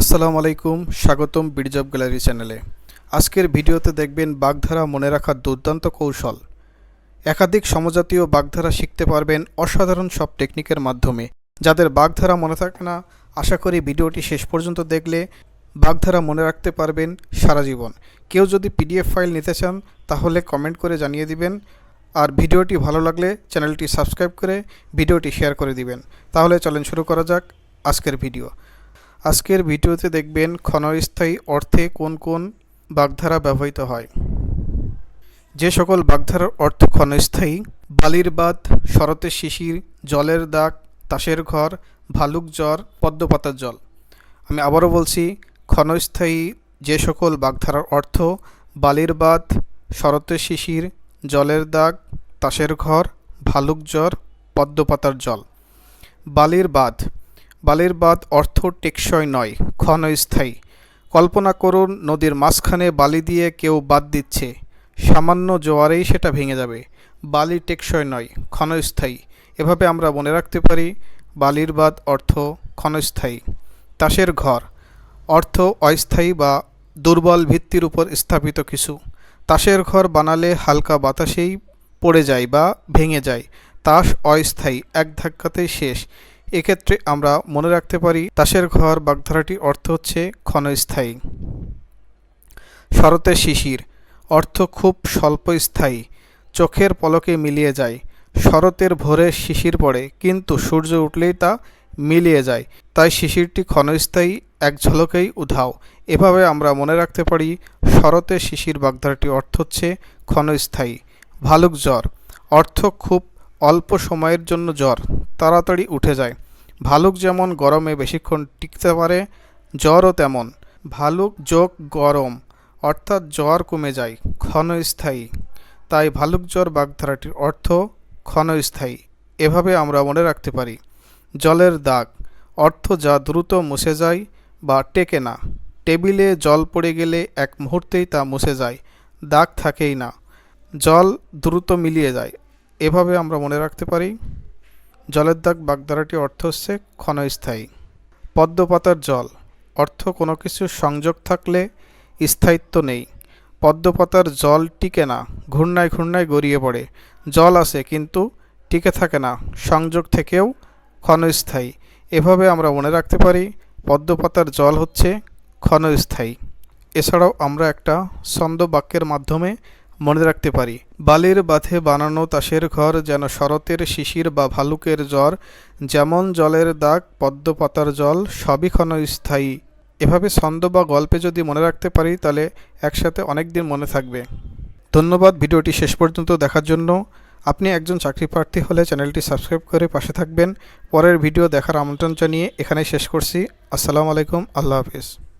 আসসালামু আলাইকুম, স্বাগতম বিডজব গ্যালারি চ্যানেলে আজকের ভিডিওতে দেখবেন বাগধারা মনে রাখার দুর্দান্ত কৌশল। একাধিক সমজাতীয় বাগধারা শিখতে পারবেন অসাধারণ সব টেকনিকের মাধ্যমে। যাদের বাগধারা মনে থাকে না, আশা করি ভিডিওটি শেষ পর্যন্ত দেখলে বাগধারা মনে রাখতে পারবেন সারা জীবন। কেউ যদি পিডিএফ ফাইল নিতে চান, তাহলে কমেন্ট করে জানিয়ে দিবেন। আর ভিডিওটি ভালো লাগলে চ্যানেলটি সাবস্ক্রাইব করে ভিডিওটি শেয়ার করে দিবেন। তাহলে চলেন শুরু করা যাক আজকের ভিডিও। আজকের ভিডিওতে দেখবেন ক্ষণস্থায়ী অর্থে কোন কোন বাগধারা ব্যবহৃত হয়। যে সকল বাগধারার অর্থ ক্ষণস্থায়ী, বালির বাদ শরতের শিশির, জলের দাগ, তাসের ঘর, ভালুক জ্বর, পদ্মপাতার জল। আমি আবারও বলছি, ক্ষণস্থায়ী যে সকল বাগধারার অর্থ, বালির বাদ শরতের শিশির, জলের দাগ, তাসের ঘর, ভালুক জ্বর, পদ্মপাতার জল। বালির বাঁধ বালির বাঁধ অর্থ টেকসই নয়, ক্ষণস্থায়ী। কল্পনা করুন, নদীর মাঝখানে বালি দিয়ে কেউ বাদ দিচ্ছে। সামান্য জোয়ারেই সেটা ভেঙে যাবে। বালি টেকসই নয়, ক্ষণস্থায়ী। এভাবে আমরা মনে রাখতে পারি, বালির বাঁধ অর্থ ক্ষণস্থায়ী। তাসের ঘর, অর্থ অস্থায়ী বা দুর্বল ভিত্তির উপর স্থাপিত কিছু। তাসের ঘর বানালে হালকা বাতাসেই পড়ে যায় বা ভেঙে যায়। তাস অস্থায়ী, এক ধাক্কাতেই শেষ। এক্ষেত্রে আমরা মনে রাখতে পারি তাসের ঘর বাগধারাটির অর্থ হচ্ছে ক্ষণস্থায়ী। শরতের শিশির, অর্থ খুব স্বল্পস্থায়ী। চোখের পলকে মিলিয়ে যায়। শরতের ভোরে শিশির পড়ে, কিন্তু সূর্য উঠলেই তা মিলিয়ে যায়। তাই শিশিরটি ক্ষণস্থায়ী, এক ঝলকেই উধাও। এভাবে আমরা মনে রাখতে পারি শরতের শিশির বাগধারাটি অর্থ হচ্ছে ক্ষণস্থায়ী। ভালুক জ্বর, অর্থ খুব অল্প সময়ের জন্য জ্বর। তাড়াতাড়ি উঠে যায়। ভালুক যেমন গরমে বেশিক্ষণ টিকতে পারে, জ্বরও তেমন। ভালুক যোগ গরম, অর্থাৎ জ্বর কমে যায়, ক্ষণস্থায়ী। তাই ভালুক জ্বর বাগধারাটির অর্থ ক্ষণস্থায়ী। এভাবে আমরা মনে রাখতে পারি। জলের দাগ, অর্থ যা দ্রুত মুছে যায় বা টেকে না। টেবিলে জল পড়ে গেলে এক মুহূর্তেই তা মুছে যায়, দাগ থাকেই না। জল দ্রুত মিলিয়ে যায়, এভাবে আমরা মনে রাখতে পারি। জলের দাগ বাগধারাটি অর্থ হচ্ছে ক্ষণস্থায়ী। পদ্মপাতার জল, অর্থ কোনো কিছু সংযোগ থাকলে স্থায়িত্ব নেই। পদ্মপাতার জল টিকে না, ঘূর্ণায় ঘূর্ণায় গড়িয়ে পড়ে। জল আছে কিন্তু টিকে থাকে না, সংযোগ থেকেও ক্ষণস্থায়ী। এভাবে আমরা মনে রাখতে পারি পদ্মপাতার জল হচ্ছে ক্ষণস্থায়ী। এছাড়াও আমরা একটা ছন্দ বাক্যের মাধ্যমে মনে রাখতে পারি। বালির বাঁধে বানানো তাসের ঘর যেন শরতের শিশির বা ভালুকের জ্বর, যেমন জলের দাগ পদ্মপাতার জল, সবই ক্ষণস্থায়ী। এভাবে ছন্দ বা গল্পে যদি মনে রাখতে পারি, তাহলে একসাথে অনেক দিন মনে থাকবে। ধন্যবাদ, ভিডিওটি শেষ পর্যন্ত দেখার জন্য। আপনি একজন চাকরি প্রার্থী হলে চ্যানেলটি সাবস্ক্রাইব করে পাশে থাকবেন। পরের ভিডিও দেখার আমন্ত্রণ জানিয়ে এখানেই শেষ করছি। আসসালামু আলাইকুম, আল্লাহ হাফিজ।